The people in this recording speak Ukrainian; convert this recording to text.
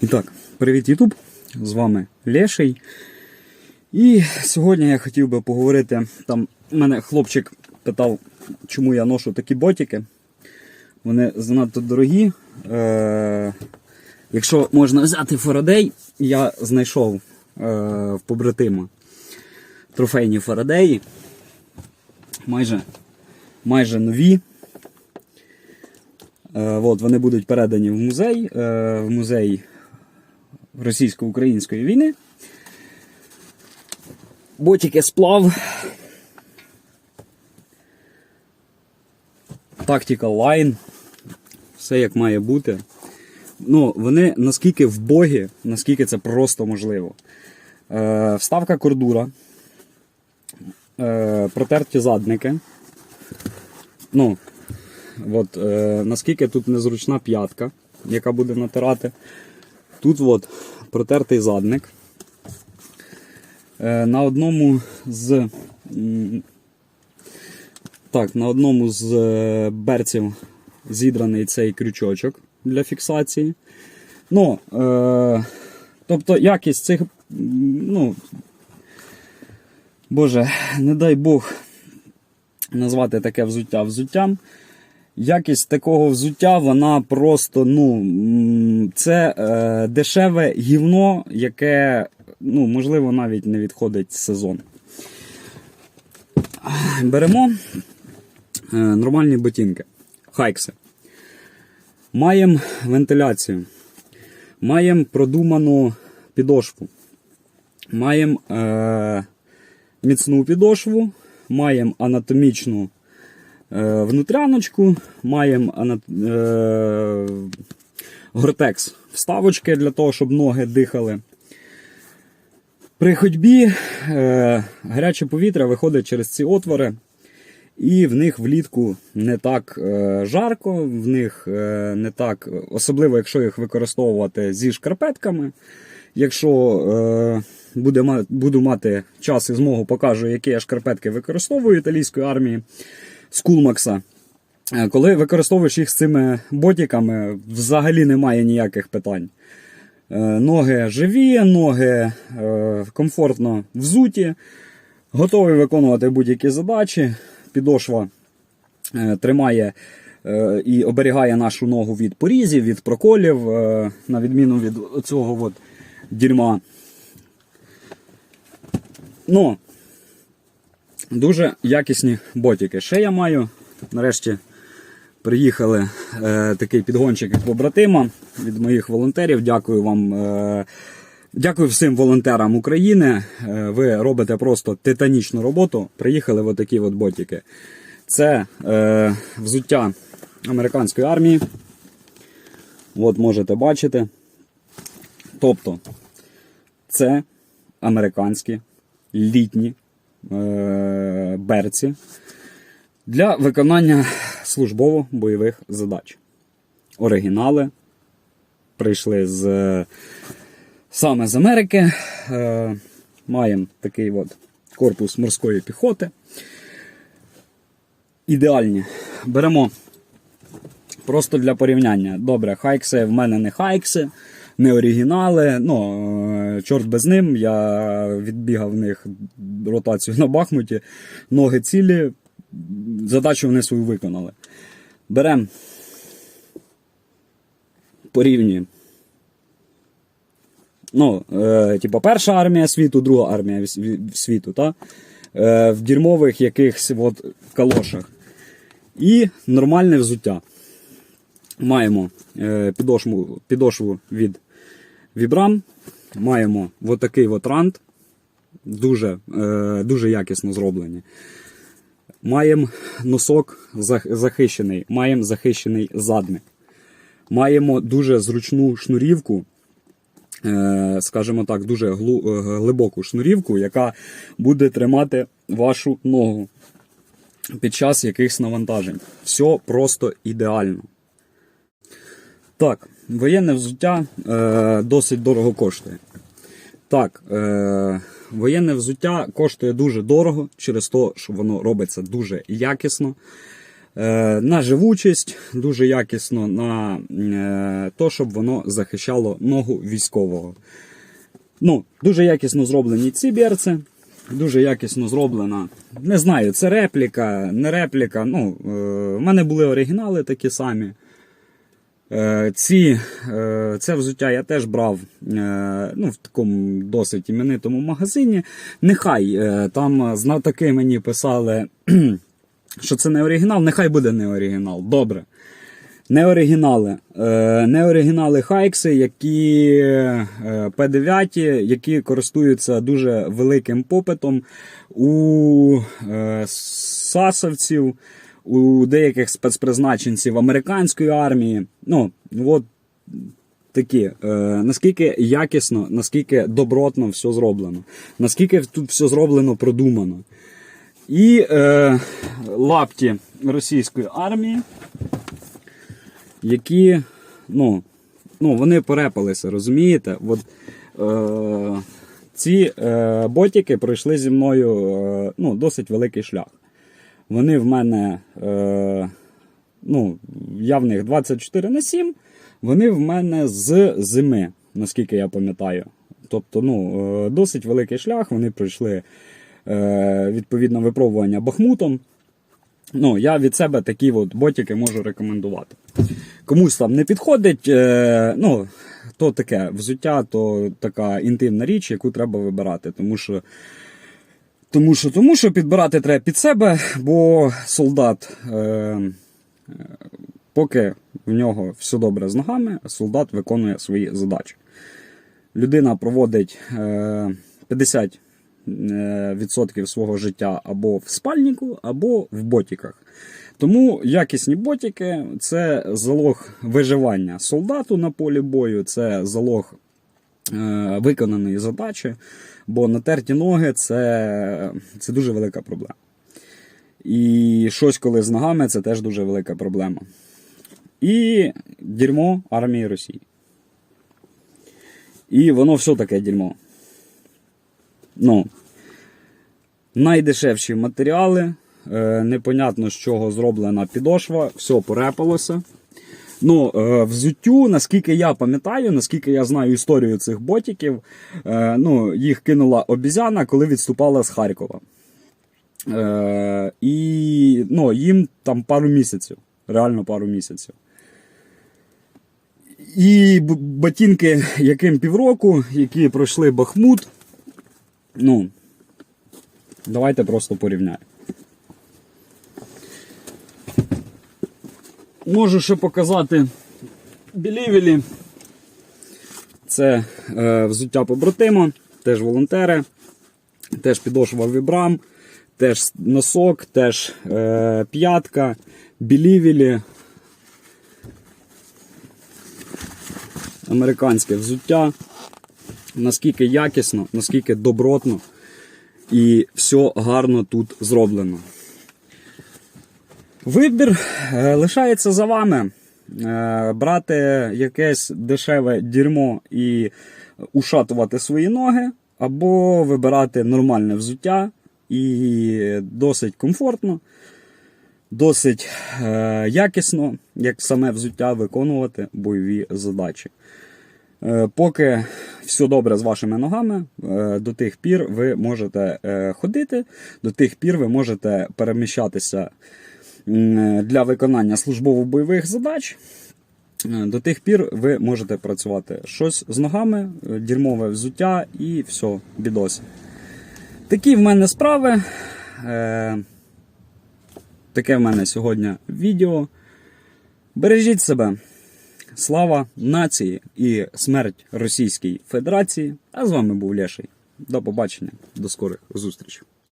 І так, привіт, Ютуб! З вами Леший. І сьогодні я хотів би поговорити. Там мене хлопчик питав, чому я ношу такі ботики. Вони занадто дорогі. Е- якщо можна взяти Фарадей, я знайшов е- в побратима трофейні Фарадеї. Майже, майже нові. Е, от, вони будуть передані в музей, е, в музей російсько-української війни. Ботики сплав. Tactical Line. Все як має бути. Ну, вони наскільки вбогі, наскільки це просто можливо. Е, вставка кордура. Е, протерті задники. Ну, От, е, наскільки тут незручна п'ятка, яка буде натирати. Тут от, протертий задник. Е, на одному з. Так, на одному з е, берців зідраний цей крючочок для фіксації. Ну, е, тобто якість цих. Ну, Боже, не дай Бог назвати таке взуття взуттям. Якість такого взуття, вона просто, ну, це е, дешеве гівно, яке, ну, можливо, навіть не відходить сезон. Беремо е, нормальні ботинки. Хайкси. Маємо вентиляцію. Маємо продуману підошву. Маємо е, міцну підошву, маємо анатомічну е, внутряночку, маємо ана- е, гортекс вставочки для того, щоб ноги дихали. При ходьбі е, гаряче повітря виходить через ці отвори, і в них влітку не так е, жарко, в них е, не так, особливо якщо їх використовувати зі шкарпетками. Якщо е, буде, буду мати час і змогу, покажу, які я шкарпетки використовую італійської армії з Кулмакса. Е, Коли використовуєш їх з цими ботиками, взагалі немає ніяких питань. Е, Ноги живі, ноги е, комфортно взуті, готові виконувати будь-які задачі. Підошва тримає і оберігає нашу ногу від порізів, від проколів, на відміну від цього от дерьма. Ну, дуже якісні ботики. Ще я маю. Нарешті приїхали е, такий підгончик від побратима від моїх волонтерів. Дякую вам. Е, дякую всім волонтерам України. Е, ви робите просто титанічну роботу. Приїхали от такі от ботики. Це е, взуття американської армії. От можете бачити. Тобто, це американські літні е, берці для виконання службово-бойових задач. Оригінали прийшли з, е, саме з Америки. Е, маємо такий от корпус морської піхоти. Ідеальні. Беремо просто для порівняння. Добре, хайкси в мене не хайкси, не оригінали. Ну, е, чорт без ним. Я відбігав в них ротацію на Бахмуті. Ноги цілі, задачу вони свою виконали. Беремо, порівнюємо. Ну, е, типу, перша армія світу, друга армія світу, та? Е, в дерьмових якихось от калошах. І нормальне взуття. Маємо е, підошву, підошву від Vibram, маємо от от рант, дуже, е, дуже якісно зроблені. Маємо носок захищений, маємо захищений задник. Маємо дуже зручну шнурівку, е, скажімо так, дуже е, глибоку шнурівку, яка буде тримати вашу ногу під час якихось навантажень. Все просто ідеально. Так, воєнне взуття е, досить дорого коштує. Так, е, воєнне взуття коштує дуже дорого через те, що воно робиться дуже якісно. е, на живучість, дуже якісно на е, то, щоб воно захищало ногу військового. Ну, дуже якісно зроблені ці берці. Дуже якісно зроблена. Не знаю, це репліка, не репліка. Ну, е, в мене були оригінали такі самі. Е, ці, е, це взуття я теж брав е, ну, в такому досить іменитому магазині. Нехай там знатоки мені писали, що це не оригінал, нехай буде не оригінал. Добре. Не оригінали. Не оригінали Хайкси, які е, P9, які користуються дуже великим попитом у сасовців, у деяких спецпризначенців американської армії. Ну, от такі. Е, наскільки якісно, наскільки добротно все зроблено, наскільки тут все зроблено продумано. І е, лапті російської армії які, ну, ну вони порепалися, розумієте? От, е, ці е, ботики пройшли зі мною е, ну, досить великий шлях. Вони в мене, е, ну, я в них 24 на 7, вони в мене з зими, наскільки я пам'ятаю. Тобто, ну, е, досить великий шлях, вони пройшли е, відповідно випробування Бахмутом. Ну, я від себе такі от ботики можу рекомендувати. Комусь там не підходить, е, ну, то таке взуття, то така інтимна річ, яку треба вибирати. Тому що, тому що, тому що підбирати треба під себе, бо солдат, е, е, поки в нього все добре з ногами, солдат виконує свої задачі. Людина проводить е, 50 е, відсотків свого життя або в спальнику, або в ботиках. Тому якісні ботики це залог виживання солдату на полі бою, це залог виконаної задачі, бо натерті ноги це, це дуже велика проблема. І щось коли з ногами це теж дуже велика проблема. І дерьмо армії Росії. І воно все таке дерьмо. Ну, найдешевші матеріали. Е, непонятно, з чого зроблена підошва, все порепалося. Ну, е, взуттю, наскільки я пам'ятаю, наскільки я знаю історію цих ботиків, е, ну, їх кинула обізяна, коли відступала з Харкова. Е, і ну, їм там пару місяців, реально пару місяців. І ботинки, яким півроку, які пройшли Бахмут. Ну, давайте просто порівняємо. Можу ще показати білівелі. Це е, взуття побратима, теж волонтери, теж підошва вібрам, теж носок, теж е, п'ятка, білівелі. Американське взуття. Наскільки якісно, наскільки добротно і все гарно тут зроблено. Вибір е, лишається за вами. Е, Брати якесь дешеве дерьмо і ушатувати свої ноги, або вибирати нормальне взуття і досить комфортно, досить е, якісно, як саме взуття, виконувати бойові задачі. Поки все добре з вашими ногами, до тих пір ви можете ходити, до тих пір ви можете переміщатися для виконання службово-бойових задач. Е, До тих пір ви можете працювати щось з ногами, е, дерьмове взуття і все, бідос. Такі в мене справи. Е, Таке в мене сьогодні відео. Бережіть себе. Слава нації і смерть Російській Федерації. А з вами був Леший. До побачення, до скорих зустрічей.